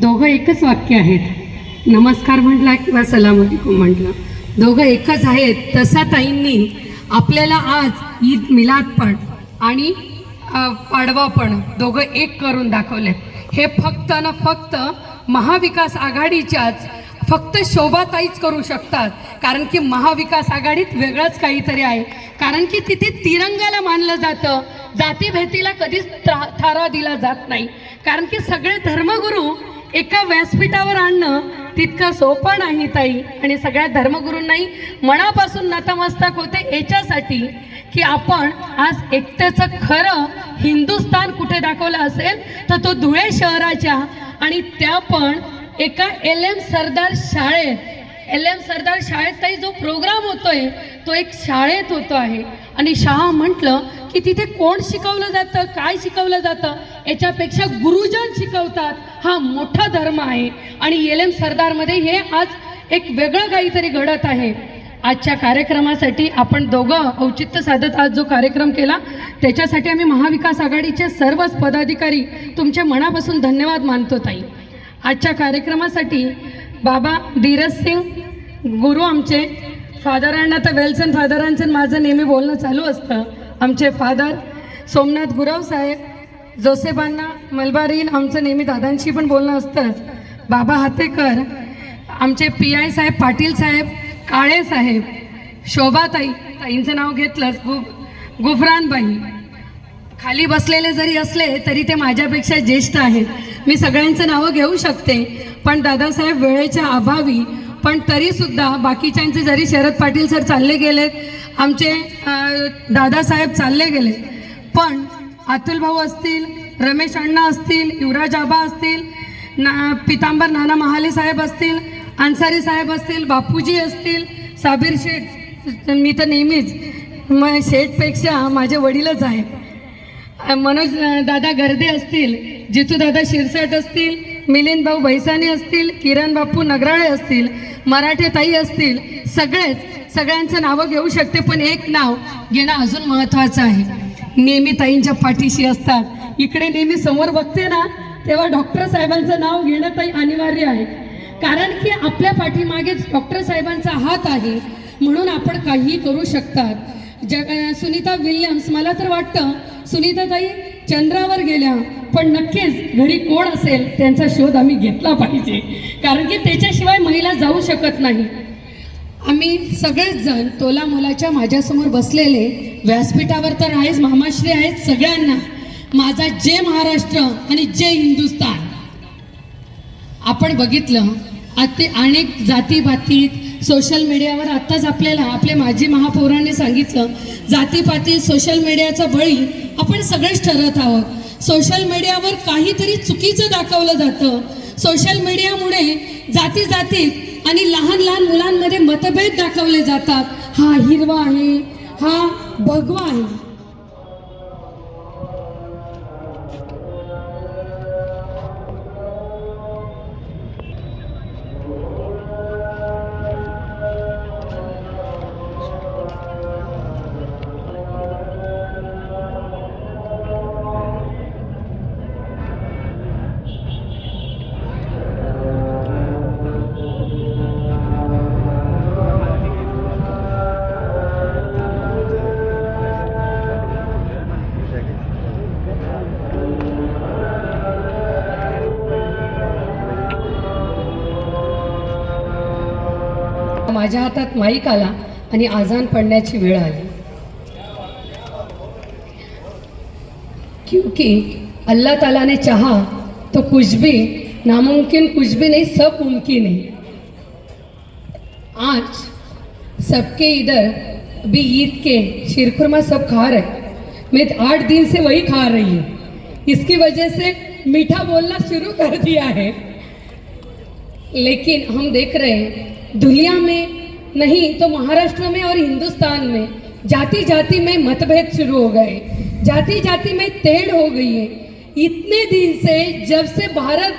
दोघं एकच वाक्य आहेत. नमस्कार म्हटला किंवा सलाम अलिकुम म्हटलं. दोघं एकच आहेत. तसा ताईंनी आपल्याला आज ईद मिलाद पण आणि पाडवा पण दोघं एक करून दाखवले हे फक्त ना फक्त महाविकास आघाडीच्याच फक्त शोभाताईच करू शकतात. कारण की महाविकास आघाडीत वेगळंच काहीतरी आहे. कारण की तिथे तिरंगाला मानलं जातं. जातीभेतीला कधीच थारा दिला जात नाही. कारण की सगळे धर्मगुरू एका व्यासपीठावर आणणं तितकं सोपं नाही ताई. आणि सगळ्या धर्मगुरूंनाही मनापासून नतमस्तक होते याच्यासाठी की आपण आज एकट्याचं खरं हिंदुस्थान कुठे दाखवलं असेल तर तो धुळे शहराच्या. आणि त्या पण एका एल एम सरदार शाळेत. एल एम सरदार शाळेत ताई जो प्रोग्राम होतोय तो एक शाळेत होतो आहे. आणि शहा म्हटलं की तिथे कोण शिकवलं जातं काय शिकवलं जातं? याच्यापेक्षा गुरुजन शिकवतात. हा मोठा धर्म आहे. आणि एल एम सरदारमध्ये हे आज एक वेगळं काहीतरी घडत आहे. आजच्या कार्यक्रमासाठी आपण दोघं औचित्य साधत आज जो कार्यक्रम केला त्याच्यासाठी आम्ही महाविकास आघाडीचे सर्वच पदाधिकारी तुमच्या मनापासून धन्यवाद मानतो ताई. आजच्या कार्यक्रमासाठी बाबा धीरज सिंग गुरु आमचे फादरांना तर वेलसन फादरांचं माझं नेहमी बोलणं चालू असतं. आमचे फादर सोमनाथ गुरव साहेब जोसेबांना मलबारीन आमचं नेहमी दादांशी पण बोलणं असतंच बाबा हातेकर आमचे पी आय साहेब पाटील साहेब काळे साहेब शोभाताई ताईंचं नाव घेतलंच गु गुफरानबाई. खाली बसलेले जरी असले तरी ते माझ्यापेक्षा ज्येष्ठ आहेत. मी सगळ्यांचं नावं घेऊ शकते पण दादासाहेब वेळेच्या अभावी पण तरीसुद्धा बाकीच्यांचे जरी शरद पाटील सर चालले गेलेत आमचे दादासाहेब चालले गेले पण अतुल भाऊ असतील रमेश अण्णा असतील युवराज आबा असतील ना पितांबर नाना महाले साहेब असतील अन्सारी साहेब असतील बापूजी असतील साबीर शेठ मी तर नेहमीच मग शेठपेक्षा माझे वडीलच आहेत. मनोज दादा गर्दे असतील जितू दादा शिरसाट असतील मिलिंद भाऊ भैसानी असतील किरण बापू नगराळे असतील मराठे ताई असतील सगळेच सगळ्यांचं नावं घेऊ शकते पण एक नाव घेणं अजून महत्त्वाचं आहे. नेहमी ताईंच्या पाठीशी असतात. इकडे नेहमी समोर बघते ना तेव्हा डॉक्टर साहेबांचं नाव घेणं ताई अनिवार्य आहे. कारण की आपल्या पाठीमागेच डॉक्टर साहेबांचा हात आहे म्हणून आपण काहीही करू शकतात. जग सुनीता विल्यम्स मला तर वाटतं सुनीताताई चंद्रावर गेल्या. पण नक्कीच घरी कोण असेल त्यांचा शोध आम्ही घेतला पाहिजे. कारण की त्याच्याशिवाय महिला जाऊ शकत नाही. आम्ही सगळेच जण तोला मुलाच्या माझ्यासमोर बसलेले. व्यासपीठावर तर आहेच मामाश्री आहेत सगळ्यांना. माझा जय महाराष्ट्र आणि जय हिंदुस्तान. आपण बघितलं आते अनेक जातीपातीत सोशल मीडियावर आत्ताच आपल्याला आपले माजी महापौरांनी सांगितलं जातीपातीत सोशल मीडियाचा बळी आपण सगळेच ठरत आहोत. सोशल मीडियावर काहीतरी चुकीचं दाखवलं जातं. सोशल मीडियामुळे जाती जातीत आणि लहान लहान मुलांमध्ये मतभेद दाखवले जातात. हा हिरवा आहे हा भगवा आहे. माझ्या हातात माईक आला आणि आजान पडण्याची वेळ आली. क्योंकि अल्लाह ताला ने चाहा तो कुछ भी नामुमकिन कुछ भी नहीं सब मुमकिन है। आज सबके इधर अभी ईद के शिरखुरमा सब खा रहे मैं आठ दिन से वही खा रही हूँ। इसकी वजह से मीठा बोलना शुरू कर दिया है। लेकिन हम देख रहे हैं दुनिया में नहीं तो महाराष्ट्र में और हिंदुस्तान में। जाति जाति में मतभेद शुरू हो गए। जाति जाति में तेड़ हो गई है। इतने दिन से जब से भारत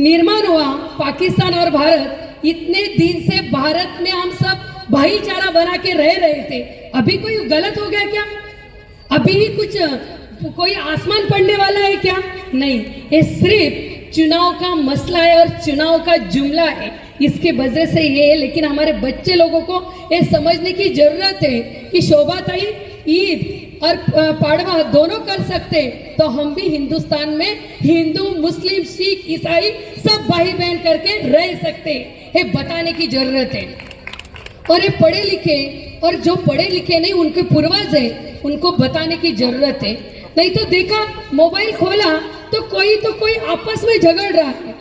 निर्माण हुआ, पाकिस्तान और भारत, इतने दिन से भारत में हम सब भाईचारा बना के रह रहे थे। अभी कोई गलत हो गया क्या? अभी ही कुछ, कोई आसमान पड़ने वाला है क्या? नहीं, ये सिर्फ़ चुनाव का मसला है और चुनाव का जुमला है। इसके वजह से ये है, लेकिन हमारे बच्चे लोगों को ये समझने की ज़रूरत है कि शोभा ताई, ईद और पाड़वा दोनों कर सकते तो हम भी हिंदुस्तान में हिंदू, मुस्लिम, सिख, ईसाई सब भाई बहन करके रह सकते ये बताने की ज़रूरत है। और ये पढ़े लिखे, और जो पढ़े लिखे नहीं, उनके पूर्वज है, उनको बताने की ज़रूरत है। नहीं तो देखा, मोबाइल खोला तो कोई तो कोई आपस में झगड़ रहा है।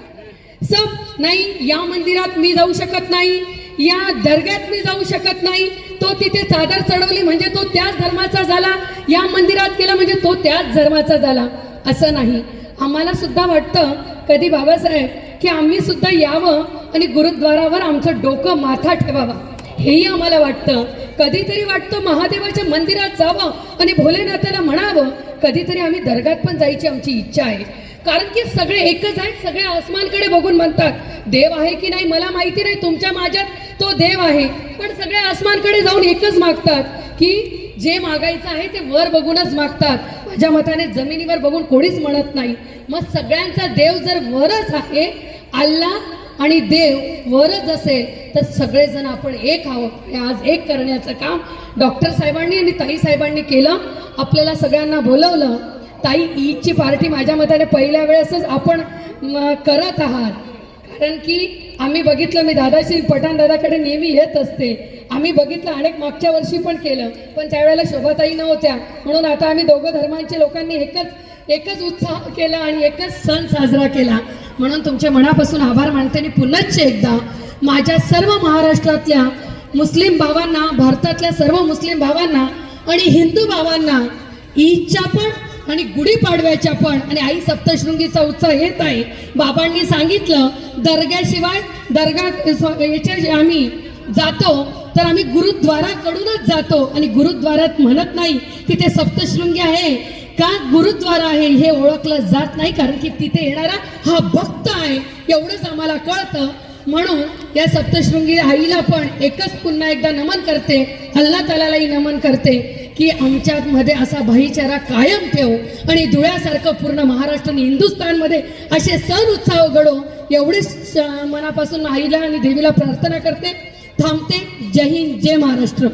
सब नाही या मंदिरात मी जाऊ शकत नाही या दर्ग्यात मी जाऊ शकत नाही तो तिथे चादर चढवली म्हणजे तो त्याच धर्माचा झाला या मंदिरात गेला म्हणजे तो त्याच धर्माचा झाला असं नाही. आम्हाला सुद्धा वाटतं कधी बाबासाहेब की आम्ही सुद्धा यावं आणि गुरुद्वारावर आमचं डोकं माथा ठेवावा. हेही आम्हाला वाटतं. कधीतरी वाटतं महादेवाच्या मंदिरात जावं आणि भोलेनाथाला म्हणावं कधीतरी आम्ही दर्गात पण जायची आमची इच्छा आहे. कारण की सगळे एकच आहेत सगळे आसमानकडे बघून म्हणतात देव आहे की नाही? मला माहिती नाही तुमच्या माझ्यात तो देव आहे. पण सगळे आसमानकडे जाऊन एकच मागतात की जे मागायचं आहे ते वर बघूनच मागतात. माझ्या मताने जमिनीवर बघून कोणीच म्हणत नाही. मग सगळ्यांचा देव जर वरच आहे अल्लाह आणि देव वरच असेल तर सगळेजण आपण एक आहोत. आज एक करण्याचं काम डॉक्टर साहेबांनी आणि ताई साहेबांनी केलं. आपल्याला सगळ्यांना बोलवलं. ताई ईदची पार्टी माझ्या मताने पहिल्या वेळेसच आपण करत आहात. कारण की आम्ही बघितलं मी दादाशी पठाण दादाकडे नेहमी येत असते. आम्ही बघितलं अनेक मागच्या वर्षी पण केलं पण त्यावेळेला शोभाताई नव्हत्या. म्हणून आता आम्ही दोघं धर्मांच्या लोकांनी एकच एकच उत्साह केला आणि एकच सण साजरा केला. म्हणून तुमचे मनापासून आभार मानते आणि पुनश्चे एकदा माझ्या सर्व महाराष्ट्रातल्या मुस्लिम भावांना भारतातल्या सर्व मुस्लिम भावांना आणि हिंदू भावांना ईदच्या पण आणि गुढीपाडव्याच्या पण आणि आई सप्तशृंगीचा उत्सव येत आहे. बाबांनी सांगितलं दर्ग्याशिवाय दर्गा याच्या आम्ही जातो तर आम्ही गुरुद्वाराकडूनच जातो आणि गुरुद्वारात म्हणत नाही तिथे सप्तशृंगी आहे. का गुरुद्वारा आहे हे ओळखलं जात नाही कारण की तिथे येणारा हा भक्त आहे एवढंच आम्हाला कळतं. म्हणून या सप्तशृंगी आईला पण एकच पुन्हा एकदा नमन करते अल्ला तालालाही नमन करते. की आमच्यामध्ये असा भाईचारा कायम ठेवू आणि धुळ्यासारखं पूर्ण महाराष्ट्र आणि हिंदुस्थानमध्ये असे सण उत्साह घडो एवढेच मनापासून आईला आणि देवीला प्रार्थना करते. थांबते. जय हिंद जय महाराष्ट्र.